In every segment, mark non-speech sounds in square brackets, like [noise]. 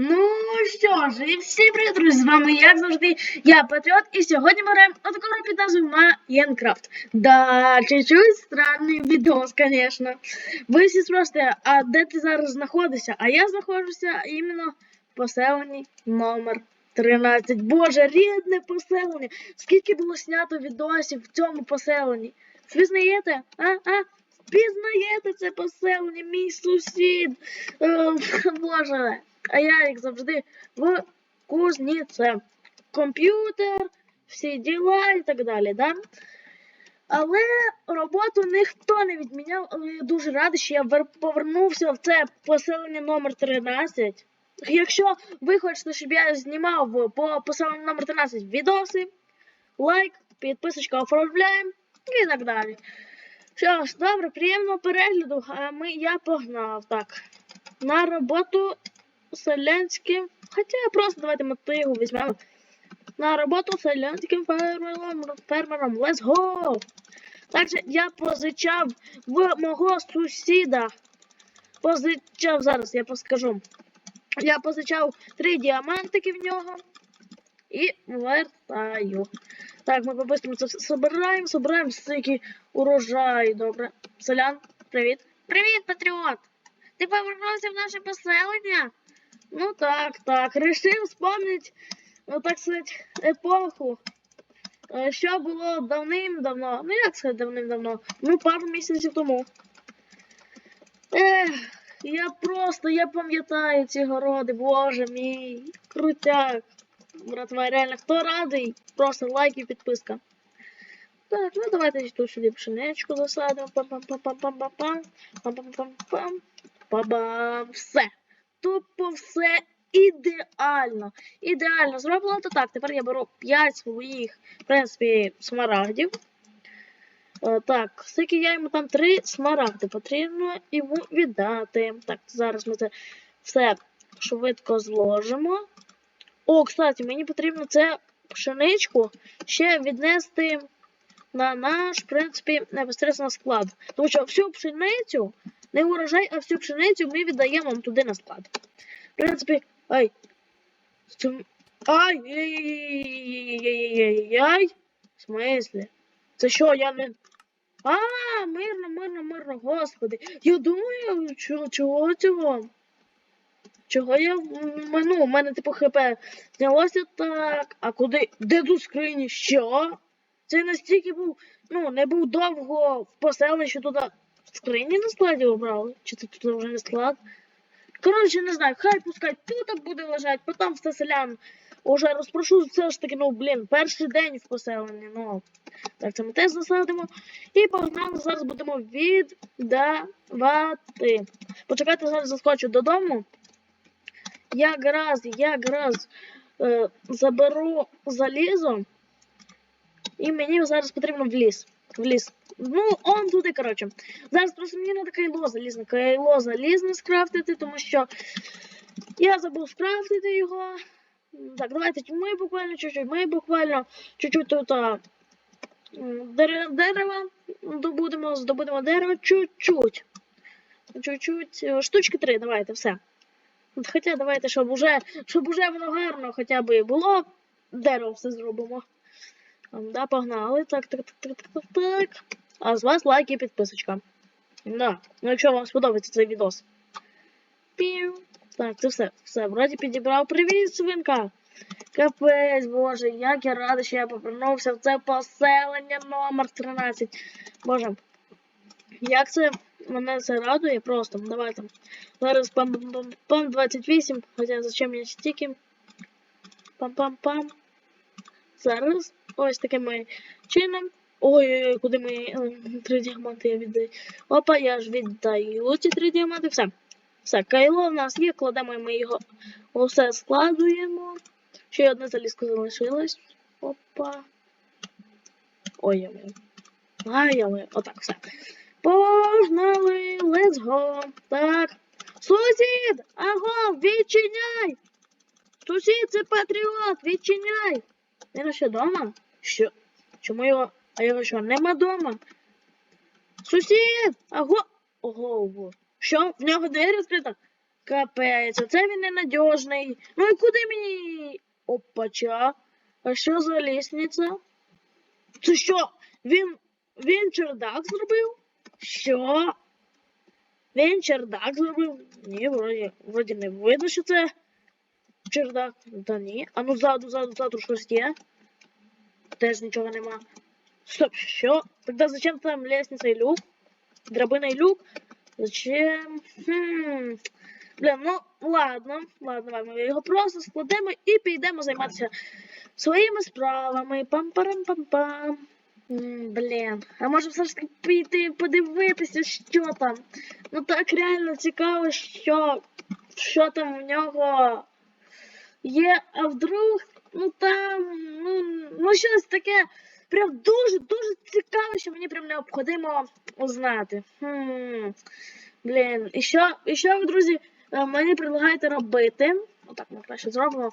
Ну що ж, і всім привіт, друзі, з вами, як завжди, я Патріот, і сьогодні ми граємо гру під назвою Майнкрафт. Да, чуть-чуть странний відос, звісно. Ви всі спросите, а де ти зараз знаходишся? А я знаходжуся іменно в поселенні номер 13. Боже, рідне поселення. Скільки було знято відосів в цьому поселенні? Впізнаєте? А? А? Впізнаєте це поселення, мій сусід. Е, [laughs] Боже. А я, як завжди, в кузніце. Комп'ютер, всі діла і так далі, да? Але роботу ніхто не відміняв, але я дуже радий, що я повернувся в це поселення номер 13. Якщо ви хочете, щоб я знімав по поселенню номер 13 відоси, лайк, підписочка оформляємо і так далі. Ж, добре, приємного перегляду, а ми, я погнав. Так. На роботу селянським. Хоча просто давайте мотиву візьмемо. На роботу селянським фермером. фермером. Let's go! Також я позичав в мого сусіда. Позичав зараз, я поскажу. Я позичав три діамантики в нього і вертаю. Так, ми по-бистрому це все собираємо, собираємо стільки урожай. Добре. Селян, привіт. Привіт, патріот! Ти повернувся в наше поселення? Ну так, так. Рішив вспомнити, ну так сказати, епоху. Е, Що було давним-давно. Ну як сказати давним-давно? Ну, пару місяців тому. Ех, я просто, я пам'ятаю ці городи, боже мій. Крутяк. Братва, реально, хто радий? Просто лайк і підписка. Так, ну давайте тут сюди пшеничку засадимо. Пам-пам-пам-пам-пам-пам. Пам-пам-пам-пам. Па-бам! Все. Тупо все ідеально. Ідеально. Зроблено то так. Тепер я беру 5 своїх, в принципі, смарагдів. Е, так, скільки я йому там 3 смарагди потрібно йому віддати. Так, зараз ми це все швидко зложимо. О, кстати, мені потрібно це пшеничку ще віднести на наш, в принципі, непосередньо склад. Тому що всю пшеницю, не урожай, а всю пшеницю ми віддаємо вам туди на склад. В принципі, ай. Ай, яй-яй-яй-яй-яй-яй. В смислі? Це що, я не. А, мирно, мирно, мирно, господи. Я думаю, чого, цього? Чого я ну, у мене типу хп знялося так. А куди? Де тут скрині? Що? Це настільки був, ну, не був довго в поселенні, що туди скрині на складі обрали? Чи це тут вже не склад? Коротше, не знаю, хай пускай тут буде лежать, потім все селян уже розпрошу все ж таки, ну, блін, перший день в поселенні, ну. Так, це ми теж засадимо. І погнали, зараз будемо віддавати. Почекайте, зараз заскочу додому. Якраз, якраз е, заберу залізо. І мені зараз потрібно в ліс. В ліс. Ну, он туди, коротше. Зараз просто мені треба кайло залізне. Кайло залізне скрафтити, тому що я забув скрафтити його. Так, давайте ми буквально чуть-чуть, ми буквально чуть-чуть тут а, дерева добудемо, здобудемо дерево чуть-чуть. Чуть-чуть. е, Штучки три, давайте, все. Хоча давайте, щоб уже, щоб уже воно гарно хоча б і було, дерево все зробимо. Да, погнали. Так, так, так, так, так, так. А з вас лайк і підписочка. Да. Ну, якщо вам сподобається цей відос. Пів. Так, це все. Все, вроді підібрав. Привіт, свинка! Капець, боже, як я радий, що я повернувся в це поселення номер 13. Боже, як це мене це радує просто. Давайте. Зараз пам-пам-пам 28. Хоча зачем я стільки? Пам-пам-пам. Зараз ось таким чином. Ой-ой-ой, куди ми е, три діаманти я віддаю. Опа, я ж віддаю ці три діаманти. Все. Все, кайло в нас є, кладемо ми його. Усе складуємо. Ще одне залізко залишилось. Опа. Ой-ой-ой. Ай-ой, отак, все. Погнали, let's go. Так. Сусід! Аго, відчиняй! Сусід, це патріот, відчиняй! Він ще дома? Що? Чому його. А його що, нема дома? Сусід! Аго! Ого, ого. Що? В нього двері відкрита? Капець, оце він ненадіжний. Ну і куди мені. Опача. А що за лісниця? Це що? Він. Він чердак зробив? Що? Він чердак зробив? Ні, вроді, вроді не видно, що це чердак. Та ні. А ну ззаду, ззаду, ззаду щось є. Теж нічого нема. Стоп, що? Тогда зачем там лестница и люк? Драбина и люк? Зачем? Хм. Блін, ну ладно, ладно, ладно. Ми його просто складемо і підемо займатися своїми справами. Пам-парам-пам-пам. М, Блін, а може все ж таки піти подивитися, що там. Ну так реально цікаво, що, що там в нього є, а вдруг, ну там, ну, ну щось таке прям дуже-дуже цікаве, що мені прям необхідно узнати. Хм. Блін, і що, і що ви, друзі, е, мені предлагаєте робити? Отак ми краще зробимо.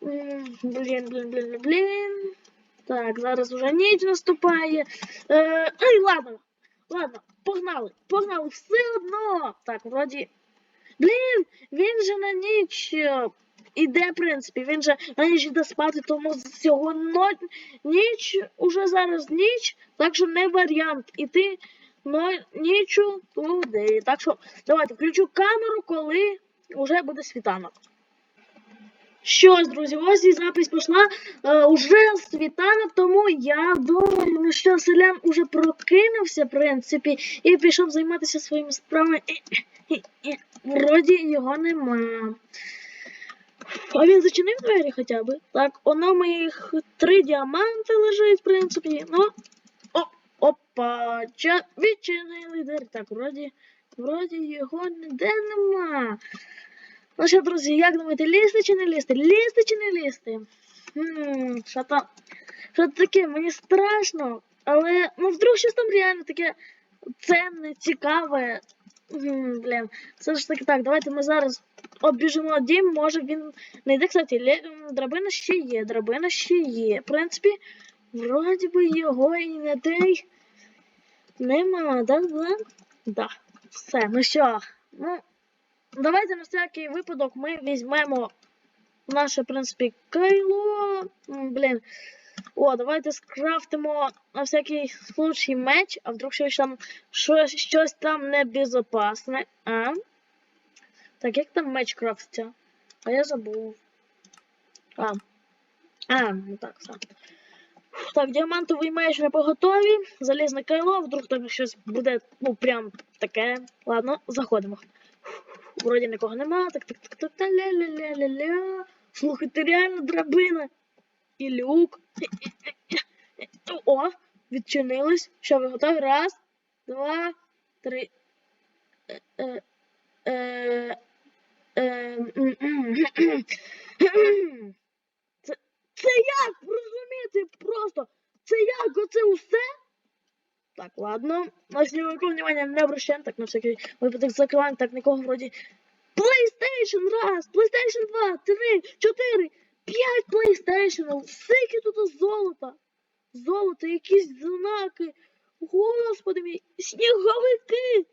Блін, блін, блін, блін. Так, зараз уже ніч наступає. Е, ай, ладно, ладно, погнали, погнали, все одно. Так, вроді. Блін, він же на ніч е, іде, в принципі, він же на ніч іде спати, тому цього ніч, уже зараз ніч, так що не варіант іти но... нічу туди. Так що давайте включу камеру, коли вже буде світанок. Що ж, друзі, ось і запись пішла. Е, уже світанок, тому я думаю, ну що селян уже прокинувся, в принципі, і пішов займатися своїми справами. І, і, і, вроді його нема. А він зачинив двері хоча б? Так, воно моїх три діаманти лежить, в принципі. Ну. О, опа, ча, відчинили двері. Так, вроді, вроді його ніде нема. Ну що, друзі, як думаєте, лізти чи не лізти? Лізти чи не лізти? Хм, що там? Що таке? Мені страшно. Але ну вдруг щось там реально таке ценне, цікаве. Блін, все ж таки так, давайте ми зараз обіжимо дім, може він не йде, кстати, лє... драбина ще є, драбина ще є. В принципі, вроді би його і не той нема, да? Да? Да. Все, ну що, ну, давайте на всякий випадок ми візьмемо наше, в принципі, кайло. Блін. О, давайте скрафтимо на всякий случай меч, а вдруг щось там щось, щось там небезопасне. А? Так, як там меч крафтиться? А я забув. А. А, ну так, все. Так, діамантовий меч не поготові. Залізне кайло, вдруг там щось буде, ну, прям таке. Ладно, заходимо. Вроді нікого нема. Так, так, так, так, так, ля-ля-ля-ля-ля. Слухайте, реально драбина. І люк. О, відчинились. Що, ви готові? Раз, два, три. Е, е, е, е, м, м, Це, це як? Розумієте, просто. Це як? Оце усе? Так, ладно. Никакого внимания не обращаем. Так, на всякий випадок закриваємо. Так, нікого вроді. PlayStation раз, PlayStation 2, 3, 4, 5 PlayStation. Скільки тут золота? Золото, якісь знаки. Господи мій, сніговики.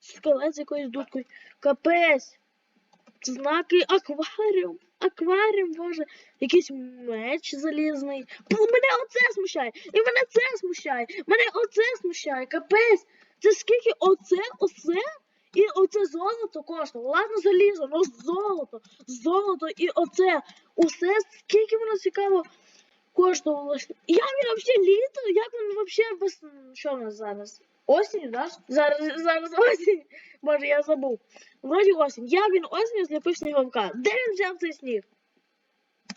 Скелет з якоюсь дудкою. Капець. Знаки акваріум. Акваріум, боже. Якийсь меч залізний. Мене оце смущає. І мене це смущає. Мене оце смущає. Капець. Це скільки оце, оце? І оце золото коштує. Ладно, залізо, ну золото. Золото і оце. Усе скільки воно цікаво коштувало. Як він взагалі літо? Як він взагалі без. Що в нас зараз? Осінь, да? Зараз, зараз осінь. Боже, я забув. Вроді осінь. Як він осінь зліпив сніговика? Де він взяв цей сніг?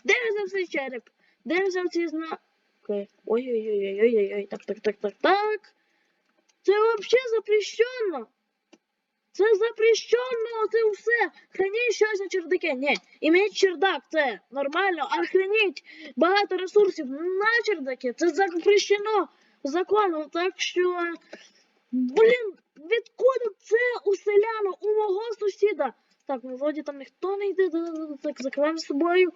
Де він взяв цей череп? Де він взяв ці знаки? Ой-ой-ой-ой-ой-ой. Так, так, так, так, так. Це взагалі запрещено. Це запрещено, це все. Храніть щось на чердаке. Ні, іміть чердак, це нормально, а храніть багато ресурсів на чердаке. Це запрещено законом. Так що, блін, відкуди це у селяна, у мого сусіда? Так, ну вроді там ніхто не йде, так закриваємо з собою.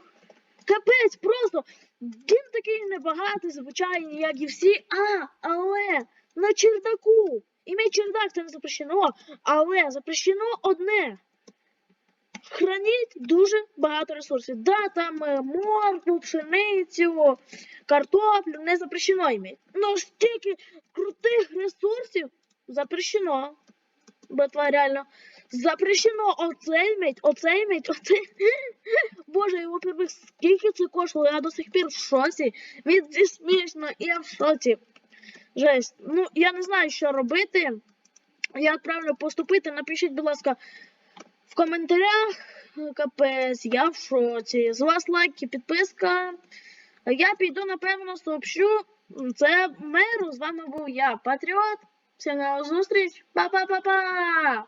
Капець, просто він такий небагатий, звичайний, як і всі. А, але на чердаку. Імей чердак це не запрещено, але запрещено одне. храніть дуже багато ресурсів. Да, там е, моркву, пшеницю, картоплю не запрещено іметь. Ну стільки крутих ресурсів запрещено. Братва, реально. Запрещено оце іметь, оце іметь, оце. [laughs] Боже, і, во-первых, скільки це коштувало, я до сих пір в шоці. Він смішно, я в шоці. Жесть. Ну, я не знаю, що робити. Як правильно поступити, напишіть, будь ласка, в коментарях. Капець, я в шоці. З вас лайк і підписка. Я піду, напевно, сообщу. Це меру. З вами був я, Патріот. Всім на зустріч. Па-па-па-па!